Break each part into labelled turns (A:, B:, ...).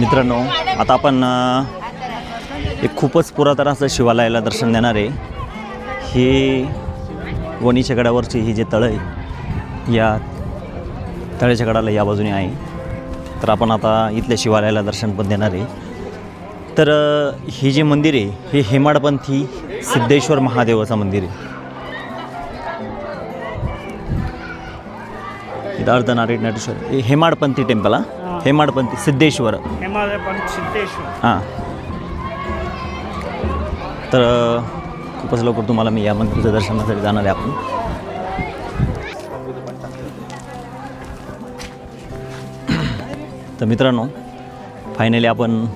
A: मित्रांनो आता आपण एक खूपच पुरातन असं शिवालयाला दर्शन देणार आहे. ही वणीच्या गडावरची ही जे तळ आहे या तळ्याच्या गडाला या बाजूने आहे. तर आपण आता इथल्या शिवालयाला दर्शन पण देणार आहे. तर ही हे जे मंदिर आहे हे हेमाडपंथी सिद्धेश्वर महादेवाचं मंदिर आहे. इथं अर्धनारी नटेश्वर हे हेमाडपंथी टेम्पल हा. हेमाडपंथी सिद्धेश्वर.
B: हिमालय पण सिद्धेश्वर.
A: हां. तर खूपच लवकर तुम्हाला मी या मंदिराच्या दर्शनासाठी जाणार आहे आपण. तर मित्रांनो फायनली आपण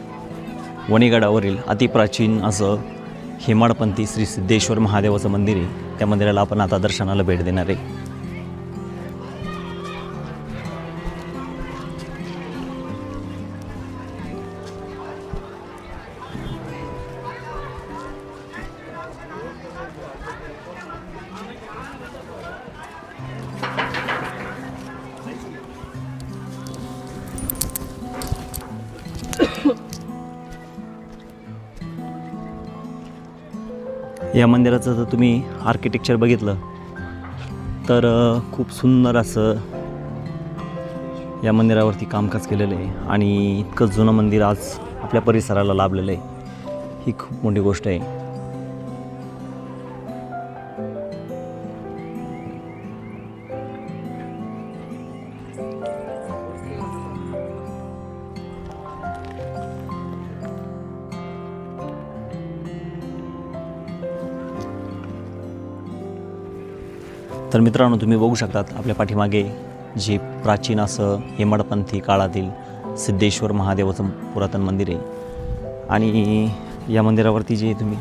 A: वणीगडावरील अतिप्राचीन असं हेमाडपंथी श्री सिद्धेश्वर महादेवाचं मंदिर आहे. त्या मंदिराला आपण आता दर्शनाला भेट देणार आहे. या मंदिराचं जर तुम्ही आर्किटेक्चर बघितलं तर खूप सुंदर असं या मंदिरावरती कामकाज केलेलं आहे. आणि इतकं जुनं मंदिर आज आपल्या परिसराला लाभलेलं आहे. ही खूप मोठी गोष्ट आहे. तर मित्रांनो तुम्ही बघू शकतात आपल्या पाठीमागे जे प्राचीन असं हेमाडपंथी काळातील सिद्धेश्वर महादेवाचं पुरातन मंदिर आहे. आणि या मंदिरावरती जे तुम्ही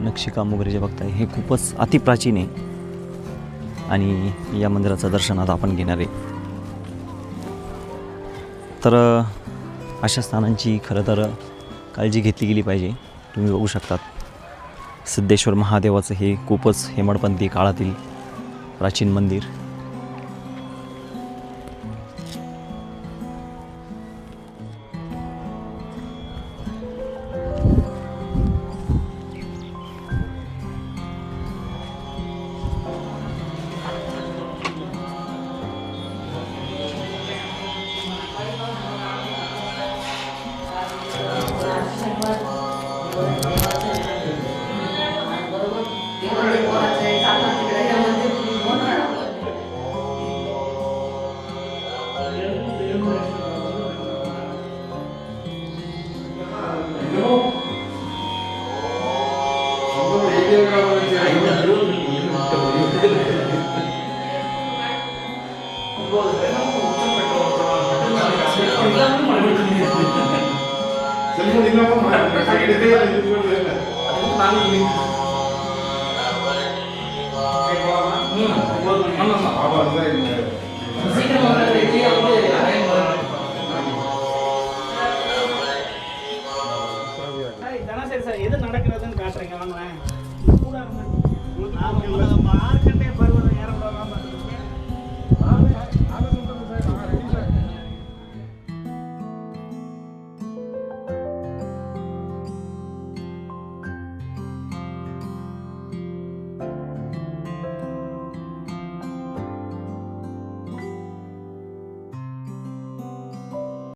A: नक्षीकाम वगैरे जे बघताय हे खूपच अतिप्राचीन आहे. आणि या मंदिराचं दर्शन आता आपण घेणार आहे. तर अशा स्थानांची खरं तर काळजी घेतली गेली पाहिजे. तुम्ही बघू शकतात. सिद्धेश्वर महादेवाचं हे खूपच हेमडपंथी काळातील प्राचीन मंदिर.
B: Gracias.